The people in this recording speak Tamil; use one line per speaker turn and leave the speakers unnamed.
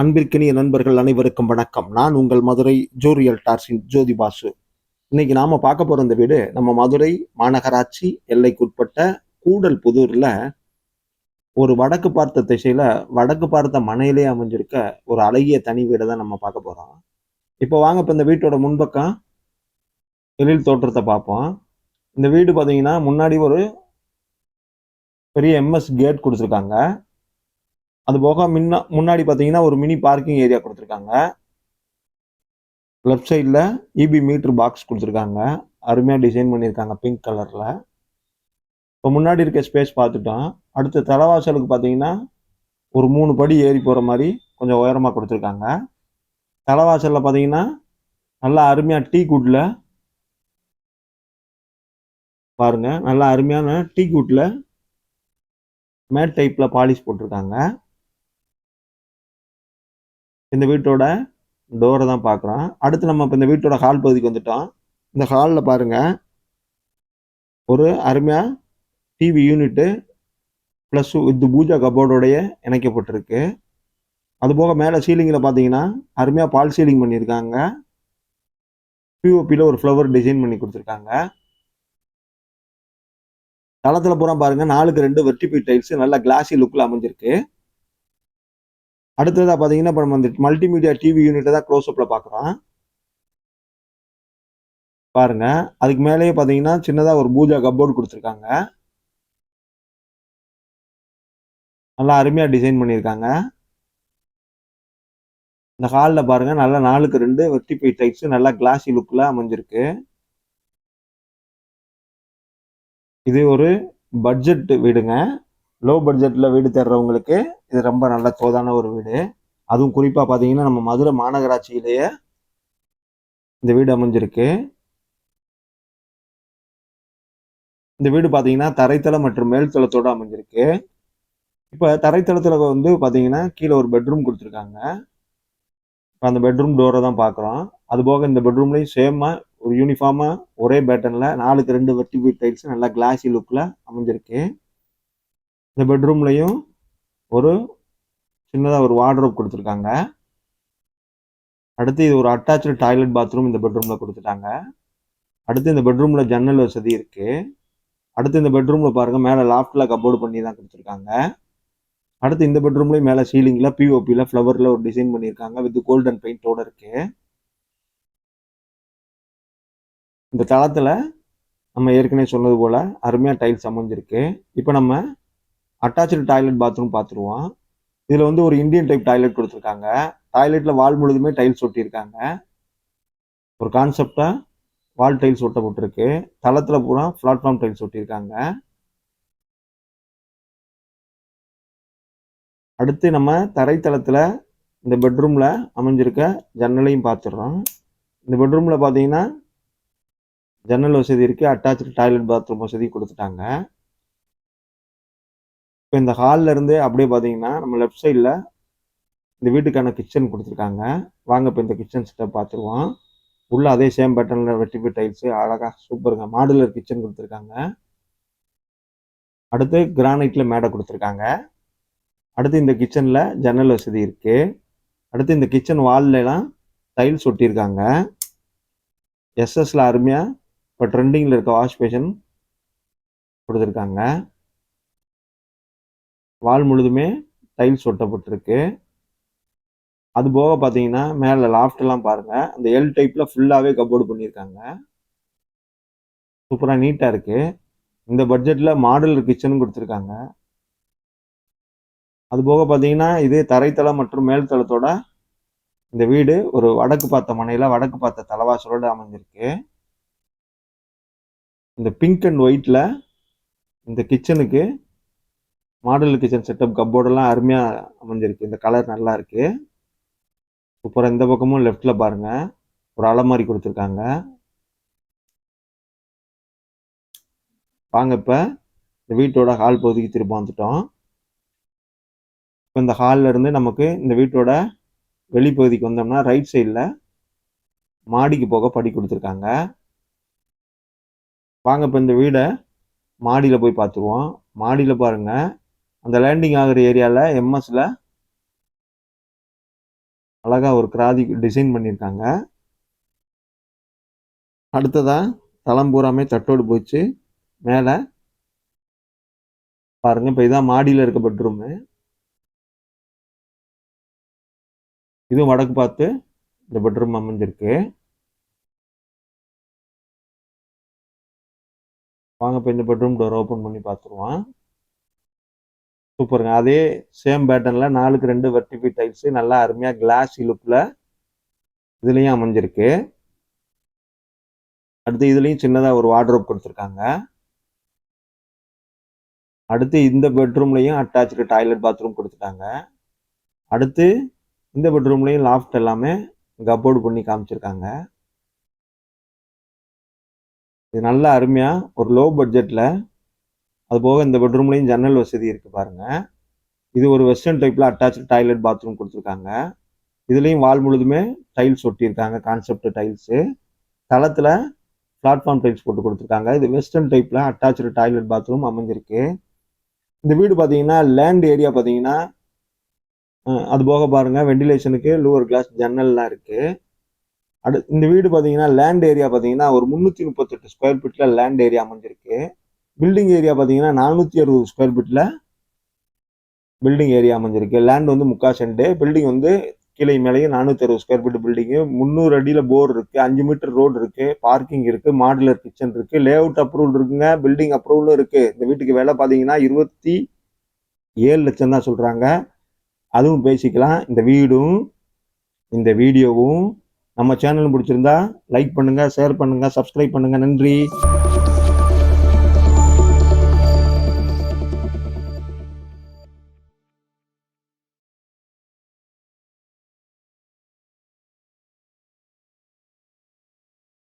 அன்பிற்கினிய நண்பர்கள் அனைவருக்கும் வணக்கம். நான் உங்கள் மதுரை ஜோரியல் டார்ஸின் ஜோதி பாசு இன்னைக்கு நாம பார்க்க போற இந்த வீடு நம்ம மதுரை மாநகராட்சி எல்லைக்குட்பட்ட கூடல் புதூர்ல ஒரு வடக்கு பார்த்த திசையில வடக்கு பார்த்த மனையிலே அமைஞ்சிருக்க ஒரு அழகிய தனி வீடை தான் நம்ம பார்க்க போறோம். இப்போ வாங்க இப்போ இந்த வீட்டோட முன்பக்கம் எழில் தோற்றத்தை பார்ப்போம். இந்த வீடு பார்த்தீங்கன்னா முன்னாடி ஒரு பெரிய எம்எஸ் கேட் கொடுத்துருக்காங்க. அது போக முன்ன முன்னாடி பார்த்தீங்கன்னா ஒரு மினி பார்க்கிங் ஏரியா கொடுத்துருக்காங்க. லெஃப்ட் சைடில் இபி மீட்டர் பாக்ஸ் கொடுத்துருக்காங்க. அருமையாக டிசைன் பண்ணியிருக்காங்க பிங்க் கலரில் இப்போ முன்னாடி இருக்க ஸ்பேஸ் பார்த்துட்டோம். அடுத்த தலைவாசலுக்கு பார்த்தீங்கன்னா ஒரு மூணு படி ஏறி போகிற மாதிரி கொஞ்சம் உயரமாக கொடுத்துருக்காங்க. தலைவாசலில் பார்த்தீங்கன்னா நல்லா அருமையாக டீ குட்டில் பாருங்கள் நல்லா அருமையான டீ குட்டில் மேட் டைப்பில் பாலிஷ் போட்டிருக்காங்க. இந்த வீட்டோட டோரை தான் பார்க்குறோம் அடுத்து நம்ம இப்போ இந்த வீட்டோட ஹால் பகுதிக்கு வந்துட்டோம். இந்த ஹாலில் பாருங்க. ஒரு அருமையாக டிவி யூனிட்டு ப்ளஸ் இது பூஜா கபோர்டோடைய இணைக்கப்பட்டிருக்கு. அதுபோக மேலே சீலிங்கில் பார்த்தீங்கன்னா அருமையாக பால் சீலிங் பண்ணியிருக்காங்க. பிஓபியில் ஒரு ஃப்ளவர் டிசைன் பண்ணி கொடுத்துருக்காங்க. தளத்தில் பூரா பாருங்கள் நாலுக்கு ரெண்டு வெர்டிபி டைல்ஸ் நல்லா கிளாஸி லுக்கில் அமைஞ்சிருக்கு. அடுத்ததாக பார்த்தீங்கன்னா இப்போ நம்ம இந்த மல்டிமீடியா டிவி யூனிட்டை தான் க்ளோஸ் அப்பில் பார்க்குறோம் பாருங்க. அதுக்கு மேலேயே பார்த்தீங்கன்னா சின்னதாக ஒரு பூஜா கப்போர்டு கொடுத்துருக்காங்க. நல்லா அருமையாக டிசைன் பண்ணியிருக்காங்க. இந்த ஹாலில் பாருங்கள் நல்லா நாலுக்கு ரெண்டு வெர்டிபை டைப்ஸு நல்லா கிளாஸி லுக்கில் அமைஞ்சிருக்கு. இது ஒரு பட்ஜெட் வீடுங்க. லோ பட்ஜெட்டில் வீடு தேடுறவங்களுக்கு இது ரொம்ப நல்ல தோதான ஒரு வீடு. அதுவும் குறிப்பாக பார்த்தீங்கன்னா நம்ம மதுரை மாநகராட்சியிலேயே இந்த வீடு அமைஞ்சிருக்கு. இந்த வீடு பார்த்தீங்கன்னா தரைத்தளம் மற்றும் மேல்தளத்தோடு அமைஞ்சிருக்கு. இப்போ தரைத்தளத்தில் வந்து பார்த்தீங்கன்னா கீழே ஒரு பெட்ரூம் கொடுத்துருக்காங்க. இப்போ அந்த பெட்ரூம் டோரை தான் பார்க்குறோம் அதுபோக இந்த பெட்ரூம்லேயும் சேமாக ஒரு யூனிஃபார்மாக ஒரே பேட்டர்னில் நாலுக்கு ரெண்டு வெர்டிபி டைல்ஸ் நல்லா கிளாஸி லுக்கில் அமைஞ்சிருக்கு. இந்த பெட்ரூம்லையும் ஒரு சின்னதாக ஒரு வார்ட்ரோப் கொடுத்துருக்காங்க. அடுத்து இது ஒரு அட்டாச்சு டாய்லெட் பாத்ரூம் இந்த பெட்ரூமில் கொடுத்துட்டாங்க. அடுத்து இந்த பெட்ரூமில் ஜன்னல் வசதி இருக்குது அடுத்து இந்த பெட்ரூமில் பாருங்கள் மேலே லாஃப்டில் கபோர்டு பண்ணி தான் கொடுத்துருக்காங்க. அடுத்து இந்த பெட்ரூம்லேயும் மேலே சீலிங்கில் பிஓபியில் ஃப்ளவரில் ஒரு டிசைன் பண்ணியிருக்காங்க வித் கோல்டன் பெயிண்டோடு இருக்குது இந்த தளத்தில் நம்ம ஏற்கனவே சொன்னது போல் அருமையாக டைல்ஸ் அமைஞ்சிருக்கு. இப்போ நம்ம அட்டாச்சு டாய்லெட் பாத்ரூம் பார்த்துருவோம் இதில் வந்து ஒரு இந்தியன் டைப் டாய்லெட் கொடுத்துருக்காங்க. டாய்லெட்டில் வால் முழுதுமே டைல்ஸ் ஒட்டியிருக்காங்க. ஒரு கான்செப்டாக வால் டைல்ஸ் ஒட்டப்பட்டிருக்கு. தளத்தில் பூரா பிளாட்ஃபார்ம் டைல்ஸ் ஒட்டியிருக்காங்க. அடுத்து நம்ம தரைத்தளத்தில் இந்த பெட்ரூமில் அமைஞ்சிருக்க ஜன்னலையும் பார்த்துடுறோம் இந்த பெட்ரூமில் பார்த்தீங்கன்னா ஜன்னல் வசதி இருக்குது அட்டாச்சு டாய்லெட் பாத்ரூம் வசதி கொடுத்துட்டாங்க. இப்போ இந்த ஹாலில் இருந்து அப்படியே பார்த்தீங்கன்னா நம்ம லெஃப்ட் சைடில் இந்த வீட்டுக்கான கிச்சன் கொடுத்துருக்காங்க. வாங்க இப்போ இந்த கிச்சன் செட்டப் பார்த்துருவோம். உள்ளே அதே சேம் பேட்டர்னில் வெட்டிப்பு டைல்ஸு அழகாக சூப்பருங்க மாடுலர் கிச்சன் கொடுத்துருக்காங்க. அடுத்து கிரானைட்டில் மேடை கொடுத்துருக்காங்க. அடுத்து இந்த கிச்சனில் ஜன்னல் வசதி இருக்குது அடுத்து இந்த கிச்சன் வால்லாம் டைல்ஸ் ஒட்டியிருக்காங்க. எஸ்எஸ்ல அருமையாக இப்போ ட்ரெண்டிங்கில் இருக்க வாஷ் பேஷன் கொடுத்துருக்காங்க. வால் முழுதுமே டைல்ஸ் ஒட்டப்பட்டிருக்கு. அது போக பார்த்தீங்கன்னா மேலே லாஃப்ட்லாம் பாருங்கள் அந்த எல் டைப்பில் ஃபுல்லாகவே கப்போர்டு பண்ணியிருக்காங்க. சூப்பராக நீட்டாக இருக்குது இந்த பட்ஜெட்டில் மாடல் கிச்சனும் கொடுத்துருக்காங்க. அது போக பார்த்தீங்கன்னா இது தரைத்தளம் மற்றும் மேல்தளத்தோட இந்த வீடு ஒரு வடக்கு பார்த்த மனையில் வடக்கு பார்த்த தலைவாசலோடு அமைஞ்சிருக்கு. இந்த பிங்க் அண்ட் ஒயிட்டில் இந்த கிச்சனுக்கு மாடல் கிச்சன் செட்டப் கப்போர்டெல்லாம் அருமையாக அமைஞ்சிருக்கு. இந்த கலர் நல்லா இருக்குது சூப்பராக இந்த பக்கமும் லெஃப்டில் பாருங்கள் ஒரு அலமாரி கொடுத்துருக்காங்க. வாங்க இப்போ இந்த வீட்டோட ஹால் பகுதிக்கு திரும்ப வந்துட்டோம். இப்போ இந்த ஹாலில் இருந்து நமக்கு இந்த வீட்டோட வெளிப்பகுதிக்கு வந்தோம்னா ரைட் சைடில் மாடிக்கு போக படி கொடுத்துருக்காங்க. வாங்க இப்போ இந்த வீடை மாடியில் போய் பார்த்துருவோம். மாடியில் பாருங்கள் அந்த லேண்டிங் ஆகிற ஏரியாவில் எம்எஸ்சில் அழகாக ஒரு கிராதி டிசைன் பண்ணியிருக்காங்க. அடுத்ததாக தளம் பூராமே தட்டோடு போச்சு. மேலே பாருங்க இப்போ இதான் மாடியில் இருக்க பெட்ரூமு இதுவும் வடக்கு பார்த்து இந்த பெட்ரூம் அமைஞ்சிருக்கு. வாங்க இப்போ இந்த பெட்ரூம் டோர் ஓப்பன் பண்ணி பார்த்துருவோம். சூப்பருங்க. அதே சேம் பேட்டர்னில் நாலுக்கு ரெண்டு வெர்டிபி டைல்ஸு நல்லா அருமையாக கிளாஸ் இழுப்பில் இதுலேயும் அமைஞ்சிருக்கு. அடுத்து இதுலேயும் சின்னதாக ஒரு வார்ட்ரோப் கொடுத்துருக்காங்க. அடுத்து இந்த பெட்ரூம்லேயும் அட்டாச்சு டாய்லெட் பாத்ரூம் கொடுத்துட்டாங்க. அடுத்து இந்த பெட்ரூம்லேயும் லாஃப்ட் எல்லாமே கப்போர்டு பண்ணி காமிச்சிருக்காங்க. இது நல்லா அருமையாக ஒரு லோ பட்ஜெட்டில் அது போக இந்த பெட்ரூம்லேயும் ஜன்னல் வசதி இருக்குது பாருங்கள் இது ஒரு வெஸ்டர்ன் டைப்பில் அட்டாச்சு டாய்லெட் பாத்ரூம் கொடுத்துருக்காங்க. இதுலேயும் வால் முழுதுமே டைல்ஸ் ஒட்டியிருக்காங்க கான்செப்ட் டைல்ஸு தளத்தில் பிளாட்ஃபார்ம் டைல்ஸ் போட்டு கொடுத்துருக்காங்க. இது வெஸ்டர்ன் டைப்பில் அட்டாச்சு டாய்லெட் பாத்ரூம் அமைஞ்சிருக்கு. இந்த வீடு பார்த்தீங்கன்னா லேண்ட் ஏரியா பார்த்தீங்கன்னா அது போக பாருங்க வெண்டிலேஷனுக்கு லூவர் கிளாஸ் ஜன்னல்லாம் இருக்குது அடு இந்த வீடு பார்த்தீங்கன்னா லேண்ட் ஏரியா பார்த்தீங்கன்னா ஒரு முந்நூற்றி முப்பத்தெட்டு ஸ்கொயர் ஃபீட்டில் லேண்ட் ஏரியா அமைஞ்சிருக்கு. பில்டிங் ஏரியா பார்த்தீங்கன்னா நானூற்றி அறுபது ஸ்கொயர் ஃபீட்டில் பில்டிங் ஏரியா அமைஞ்சிருக்கு. லேண்ட் வந்து முக்கா செண்டு. பில்டிங் வந்து கீழே மேலேயும் நானூற்றி அறுபது ஸ்கொயர் ஃபீட் பில்டிங்கு முந்நூறு அடியில் போர் இருக்குது அஞ்சு மீட்டர் ரோடு இருக்குது பார்க்கிங் இருக்குது மாடுலர் கிச்சன் இருக்கு. லே அவுட் அப்ரூவல் இருக்குங்க பில்டிங் அப்ரூவலும் இருக்குது இந்த வீட்டுக்கு விலை பார்த்தீங்கன்னா இருபத்தி ஏழு லட்சம் தான் சொல்கிறாங்க அதுவும் பேசிக்கலாம். இந்த வீடும் இந்த வீடியோவும் நம்ம சேனல் பிடிச்சிருந்தா லைக் பண்ணுங்கள் ஷேர் பண்ணுங்கள் சப்ஸ்கிரைப் பண்ணுங்கள் நன்றி.